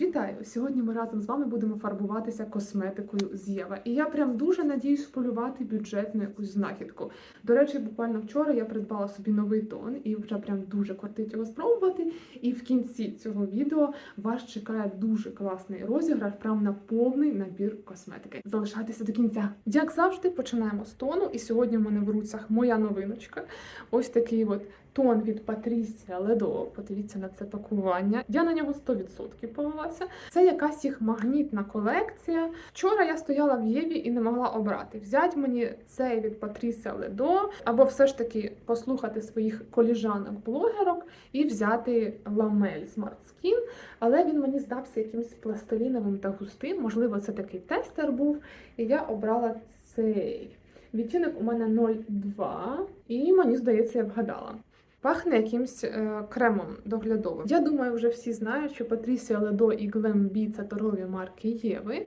Вітаю! Сьогодні ми разом з вами будемо фарбуватися косметикою з Єва. І я прям дуже надіюсь полювати бюджетну якусь знахідку. До речі, буквально вчора я придбала собі новий тон і вже прям дуже кортить його спробувати. І в кінці цього відео вас чекає дуже класний розіграш, прям на повний набір косметики. Залишайтеся до кінця. Як завжди, починаємо з тону. І сьогодні в мене в руцях моя новиночка. Ось такий от тон від Патрісія Ледо. Подивіться на це пакування. Я на нього 100% повелася. Це якась їх магнітна колекція. Вчора я стояла в Єві і не могла обрати. Взять мені цей від Патрісія Ледо, або все ж таки послухати своїх коліжанок-блогерок і взяти ламель Smart Skin. Але він мені здався якимось пластиліновим та густим. Можливо, це такий тестер був. І я обрала цей. Відтінок у мене 0,2, і мені здається, я вгадала. Пахне якимсь е, кремом доглядовим. Я думаю, вже всі знають, що Патрісія Ледо і Glambi – це торгові марки Єви.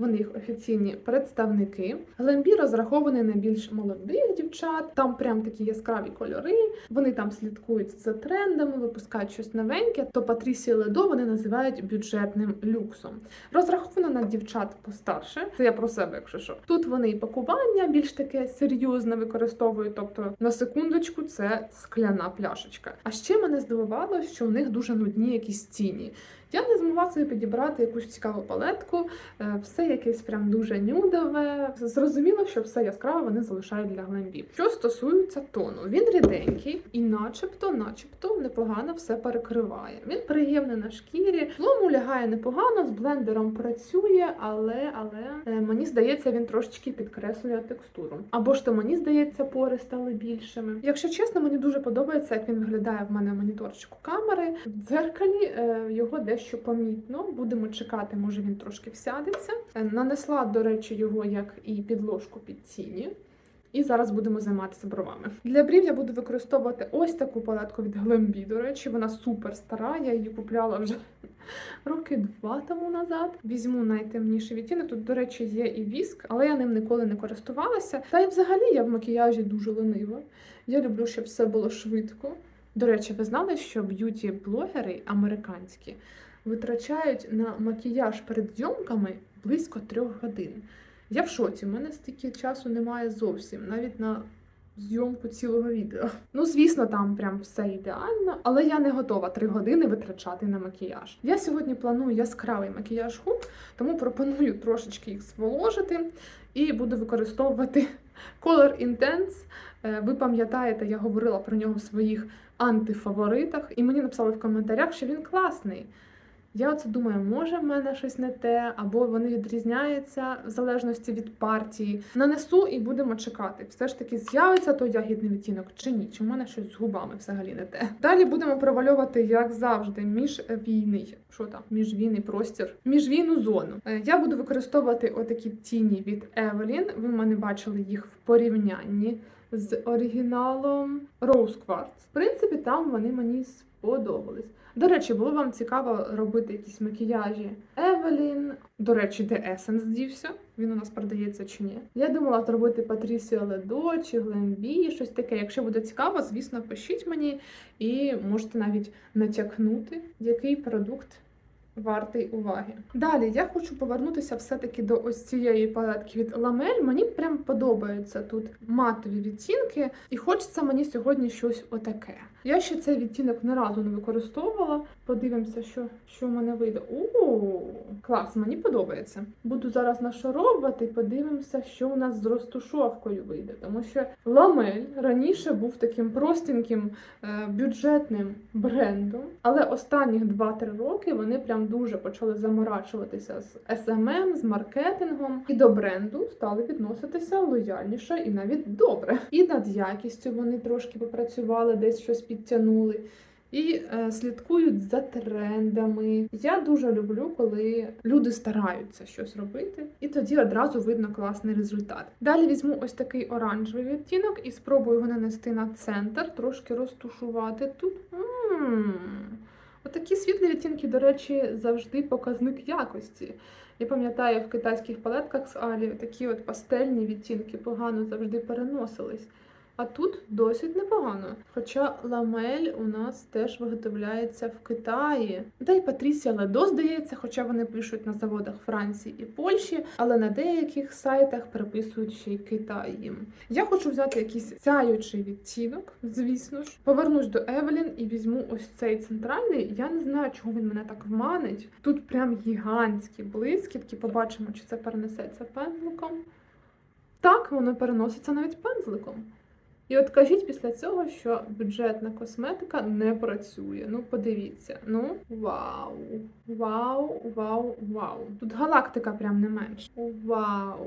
Вони їх офіційні представники. Glambi розрахований на більш молодих дівчат. Там прям такі яскраві кольори. Вони там слідкують за трендами, випускають щось новеньке. То Патрісія Ледо вони називають бюджетним люксом. Розраховано на дівчат постарше. Це я про себе, якщо що. Тут вони і пакування більш таке серйозне використовують. Тобто, на секундочку, це скляна пляшечка. А ще мене здивувало, що у них дуже нудні якісь тіні. Я не змогла собі підібрати якусь цікаву палетку, е, все якесь прям дуже нюдове. Зрозуміло, що все яскраве вони залишають для глембів. Що стосується тону, він ріденький і, начебто, начебто, непогано все перекриває. Він приємний на шкірі, тлому лягає непогано, з блендером працює, але але е, мені здається, він трошечки підкреслює текстуру. Або ж то мені здається, пори стали більшими. Якщо чесно, мені дуже подобається, як він виглядає в мене моніторчику камери. В дзеркалі е, його дещо помітно. Будемо чекати, може він трошки всядеться. Е, Нанесла, до речі, його як і підложку під тіні. І зараз будемо займатися бровами. Для брів я буду використовувати ось таку палетку від Glambi, До речі, вона супер стара. Я її купляла вже роки два тому назад. Візьму найтемніший відтінок. Тут, до речі, є і віск, але я ним ніколи не користувалася. Та й взагалі я в макіяжі дуже ленива. Я люблю, щоб все було швидко. До речі, ви знали, що б'юті-блогери американські витрачають на макіяж перед зйомками близько трьох годин. Я в шоці, у мене стільки часу немає зовсім, навіть на зйомку цілого відео. Ну, звісно, там прям все ідеально, але я не готова три години витрачати на макіяж. Я сьогодні планую яскравий макіяж губ, тому пропоную трошечки їх зволожити і буду використовувати Color Intense. Е, Ви пам'ятаєте, я говорила про нього в своїх антифаворитах, і мені написали в коментарях, що він класний. Я оце думаю, може в мене щось не те, або вони відрізняються в залежності від партії. Нанесу і будемо чекати. Все ж таки з'явиться той ягідний відтінок чи ні? Чи в мене щось з губами взагалі не те. Далі будемо провальовувати, як завжди, міжвійний. Що там? Міжвійний простір, міжвійну зону. Е, Я буду використовувати отакі тіні від Evelyn. Ви в мене бачили їх в порівнянні з оригіналом Rose Quartz. В принципі, там вони мені сподобались. До речі, було вам цікаво робити якісь макіяжі Евелін. До речі, де Essence дівся? Він у нас продається чи ні? Я думала зробити Патрісіо Ледо чи Глембі, щось таке. Якщо буде цікаво, звісно, пишіть мені і можете навіть натякнути, який продукт. Вартий уваги. Далі я хочу повернутися все-таки до ось цієї палетки від Ламель. Мені прям подобаються тут матові відтінки, і хочеться мені сьогодні щось отаке. Я ще цей відтінок ні разу не використовувала. Подивимося, що, що в мене вийде. О, клас, мені подобається. Буду зараз нашаровувати, подивимося, що у нас з розтушовкою вийде. Тому що Ламель раніше був таким простеньким е, бюджетним брендом, але останніх 2-3 роки вони прям дуже почали заморачуватися з SMM, з маркетингом, і до бренду стали відноситися лояльніше і навіть добре. І над якістю вони трошки попрацювали, десь щось підтягнули. І е, слідкують за трендами. Я дуже люблю, коли люди стараються щось робити, і тоді одразу видно класний результат. Далі візьму ось такий оранжевий відтінок і спробую його нанести на центр, трошки розтушувати тут. М-м-м. Отакі світлі відтінки, до речі, завжди показник якості. Я пам'ятаю, в китайських палетках з Алі такі от пастельні відтінки погано завжди переносились. А тут досить непогано. Хоча ламель у нас теж виготовляється в Китаї. Та й Патрісія Ледо, здається, хоча вони пишуть на заводах Франції і Польщі, але на деяких сайтах приписують ще й Китай їм. Я хочу взяти якийсь сяючий відтінок, звісно ж. Повернусь до Евелін і візьму ось цей центральний. Я не знаю, чого він мене так вманить. Тут прям гігантські блискітки. Побачимо, чи це перенесеться пензликом. Так, воно переноситься навіть пензликом. І от кажіть після цього, що бюджетна косметика не працює. Ну, подивіться. Ну, вау, вау, вау, вау. Тут галактика прям не менше. Вау!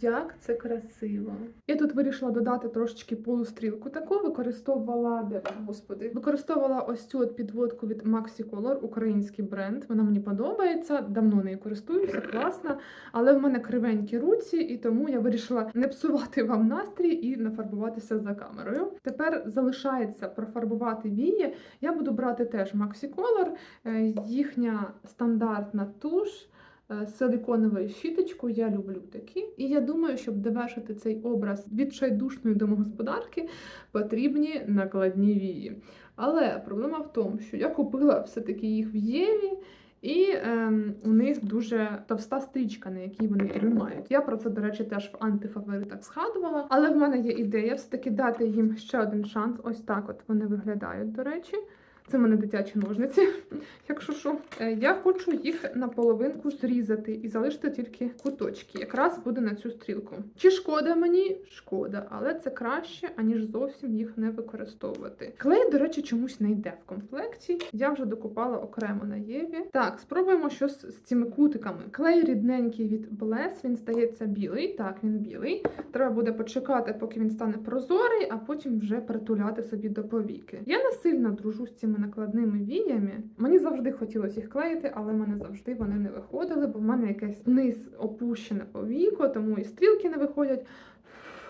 Як це красиво! Я тут вирішила додати трошечки полустрілку. Таку використовувала де господи. Використовувала ось цю от підводку від Maxi Color, український бренд. Вона мені подобається. Давно нею користуюся, класна. Але в мене кривенькі руці, і тому я вирішила не псувати вам настрій і нафарбуватися за камерою. Тепер залишається профарбувати вії. Я буду брати теж Maxi е, їхня стандартна туш. е, з Силиконовою щіточкою, я люблю такі. І я думаю, щоб довершити цей образ відчайдушної домогосподарки, потрібні накладні вії. Але проблема в тому, що я купила все-таки їх в Єві, і е, у них дуже товста стрічка, на якій вони тримають. Я про це, до речі, теж в антифаворитах згадувала. Але в мене є ідея все-таки дати їм ще один шанс. Ось так от вони виглядають, до речі. Це в мене дитячі ножниці, якщо що. Е, Я хочу їх наполовинку зрізати і залишити тільки куточки. Якраз буде на цю стрілку. Чи шкода мені? Шкода, але це краще, аніж зовсім їх не використовувати. Клей, до речі, чомусь не йде в комплекті. Я вже докупала окремо на Єві. Так, спробуємо щось з цими кутиками. Клей рідненький від Bless, він здається білий. Так, він білий. Треба буде почекати, поки він стане прозорий, а потім вже притуляти собі до повіки. Я не сильно дружу з цими накладними віями. Мені завжди хотілося їх клеїти, але мене завжди вони не виходили, бо в мене якесь вниз опущене повіко, тому і стрілки не виходять.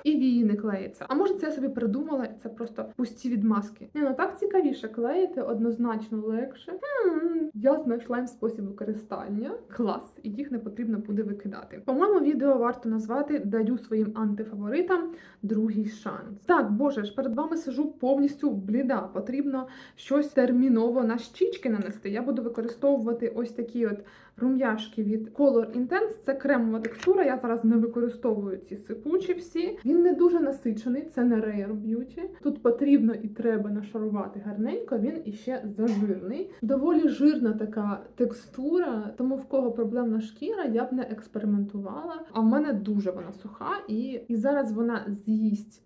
І вії не клеїться. А може, це я собі придумала, і це просто пусті відмазки. Ні, ну так цікавіше клеїти, однозначно легше. Я знайшла їм спосіб використання. Клас, і їх не потрібно буде викидати. По-моєму, відео варто назвати Даю своїм антифаворитам другий шанс. Так, боже ж, перед вами сижу повністю бліда. Потрібно щось терміново на щічки нанести. Я буду використовувати ось такі от рум'яшки від Color Intense. Це кремова текстура. Я зараз не використовую ці сипучі всі. Він не дуже насичений, це не Rare Beauty. Тут потрібно і треба нашарувати гарненько. Він іще зажирний. Доволі жирна така текстура, тому в кого проблемна шкіра, я б не експериментувала. А в мене дуже вона суха, і, і зараз вона з'їсть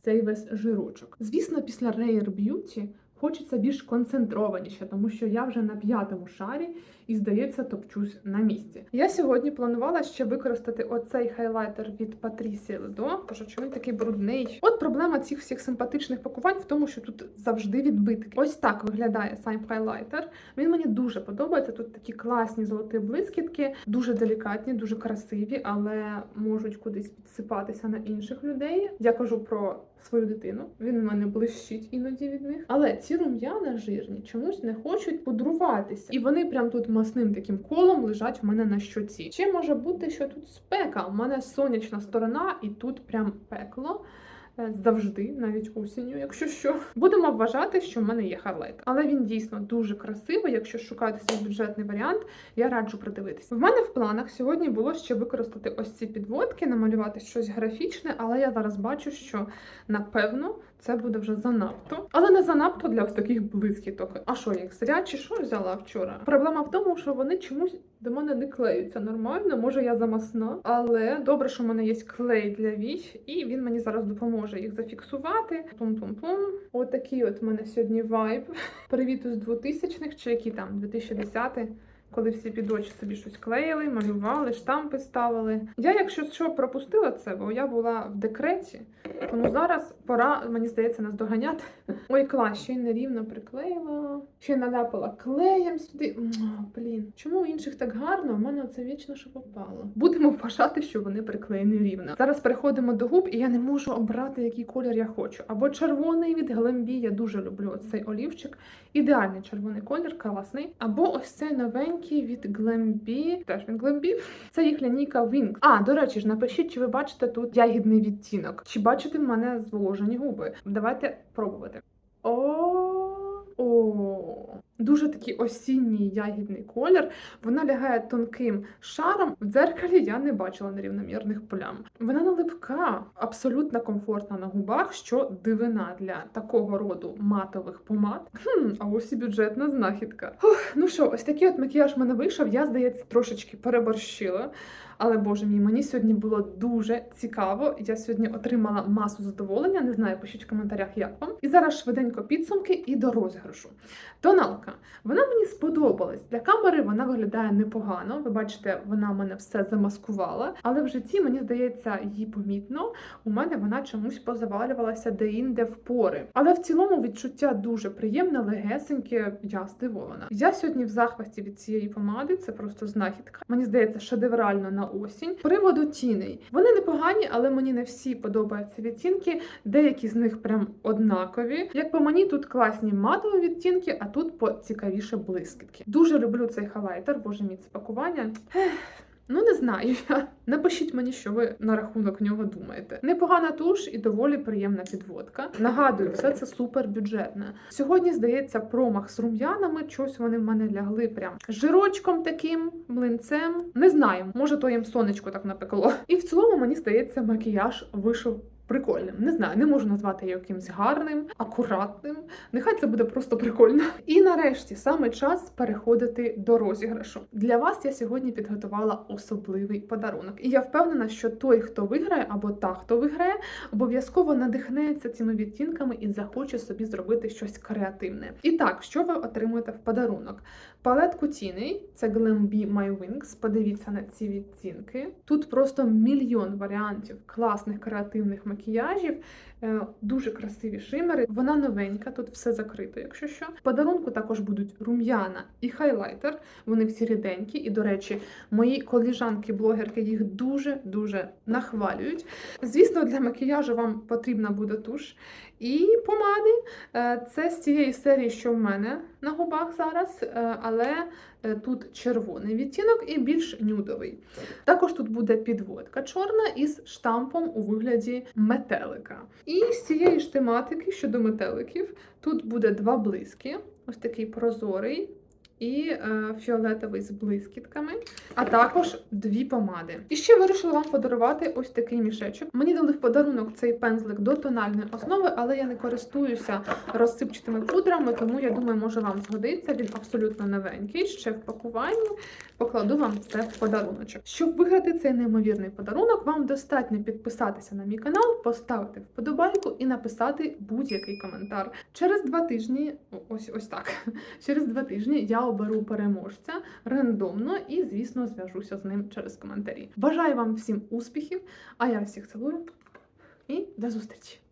цей весь жирочок. Звісно, після Rare Beauty хочеться більш концентрованіше, тому що я вже на п'ятому шарі і, здається, топчусь на місці. Я сьогодні планувала ще використати оцей хайлайтер від Patricia Ledo, Боже, чому він такий брудний. От проблема цих всіх симпатичних пакувань в тому, що тут завжди відбитки. Ось так виглядає сам хайлайтер. Він мені дуже подобається. Тут такі класні золоті блискітки, дуже делікатні, дуже красиві, але можуть кудись підсипатися на інших людей. Я кажу про свою дитину. Він у мене блищить іноді від них. Але ці рум'яна жирні чомусь не хочуть пудруватися. І вони прям тут масним таким колом лежать в мене на щоці. Чи може бути, що тут спека? У мене сонячна сторона, і тут прям пекло. Е, Завжди, навіть осінню, якщо що, будемо вважати, що в мене є хайлайтер. Але він дійсно дуже красивий. Якщо шукаєте свій бюджетний варіант, я раджу придивитися. В мене в планах сьогодні було ще використати ось ці підводки, намалювати щось графічне, але я зараз бачу, що напевно це буде вже занадто. Але не занадто для таких блискіток. А що, як зря чи що взяла вчора? Проблема в тому, що вони чомусь до мене не клеються нормально. Може, я замасна, але добре, що в мене є клей для вій, і він мені зараз допоможе їх зафіксувати. Пум-пум-пум. Отакий от в мене сьогодні вайб. Привіт із 2000-х, чи які там 2010 коли всі під очі собі щось клеїли, малювали, штампи ставили. Я, якщо що, пропустила це, бо я була в декреті, тому зараз пора, мені здається, нас доганяти. Ой, клас, ще й нерівно приклеїла, ще й наляпала клеєм сюди. Блін, чому у інших так гарно? У мене це вічно що попало. Будемо вважати, що вони приклеєні рівно. Зараз переходимо до губ, і я не можу обрати, який колір я хочу. Або червоний від Glambi, я дуже люблю цей олівчик. Ідеальний червоний колір, класний. Або ось цей новенький новенький від Глембі. Теж він Глембі. Це їх лінійка Wings. А, до речі ж, напишіть, чи ви бачите тут ягідний відтінок. Чи бачите в мене зволожені губи? Давайте пробувати. О, о, дуже такий осінній ягідний колір. Вона лягає тонким шаром. В дзеркалі я не бачила нерівномірних плям. Вона не липка, абсолютно комфортна на губах, що дивина для такого роду матових помад. Хм, а ось і бюджетна знахідка. Ух, ну що, ось такий от макіяж в мене вийшов. Я, здається, трошечки переборщила. Але боже мій, мені сьогодні було дуже цікаво. Я сьогодні отримала масу задоволення. Не знаю, пишіть в коментарях, як вам. І зараз швиденько підсумки і до розіграшу. Тоналка. Вона мені сподобалась. Для камери вона виглядає непогано. Ви бачите, вона мене все замаскувала. Але в житті, мені здається, її помітно. У мене вона чомусь позавалювалася де-інде в пори. Але в цілому відчуття дуже приємне, легесеньке, я здивована. Я сьогодні в захваті від цієї помади, це просто знахідка. Мені здається, шедеврально на осінь. Приводу тіней. Вони непогані, але мені не всі подобаються відтінки. Деякі з них прям однакові. Як по мені, тут класні матові відтінки, а тут поцікавіше блискітки. Дуже люблю цей хайлайтер, боже мій це пакування. Ну, не знаю я. Напишіть мені, що ви на рахунок нього думаєте. Непогана туш і доволі приємна підводка. Нагадую, все це супер бюджетне. Сьогодні, здається, промах з рум'янами. Щось вони в мене лягли прям жирочком таким, млинцем. Не знаю, може то їм сонечко так напекло. І в цілому, мені здається, макіяж вийшов. Прикольним, не знаю, не можу назвати його якимось гарним, акуратним. Нехай це буде просто прикольно. І нарешті саме час переходити до розіграшу. Для вас я сьогодні підготувала особливий подарунок. І я впевнена, що той, хто виграє, або та, хто виграє, обов'язково надихнеться цими відтінками і захоче собі зробити щось креативне. І так, що ви отримуєте в подарунок? Палетку тіней, це Glambi My Wings. Подивіться на ці відтінки. Тут просто мільйон варіантів класних креативних макіяжів, е, дуже красиві шимери. Вона новенька, тут все закрито, якщо що. В подарунку також будуть рум'яна і хайлайтер. Вони всі ріденькі. І, до речі, мої коліжанки-блогерки їх дуже-дуже нахвалюють. Звісно, для макіяжу вам потрібна буде туш. І помади. Е, Це з цієї серії, що в мене на губах зараз, е, але е, тут червоний відтінок і більш нюдовий. Також тут буде підводка чорна із штампом у вигляді метелика. І з цієї ж тематики щодо метеликів, тут буде два близькі, ось такий прозорий. І е, фіолетовий з блискітками, а також дві помади. І ще вирішила вам подарувати ось такий мішечок. Мені дали в подарунок цей пензлик до тональної основи, але я не користуюся розсипчатими пудрами, тому я думаю, може вам згодиться. Він абсолютно новенький, ще в пакуванні. Покладу вам це в подаруночок. Щоб виграти цей неймовірний подарунок, вам достатньо підписатися на мій канал, поставити вподобайку і написати будь-який коментар. Через два тижні, ось ось так. Через два тижні оберу переможця рандомно і, звісно, зв'яжуся з ним через коментарі. Бажаю вам всім успіхів, а я всіх цілую і до зустрічі!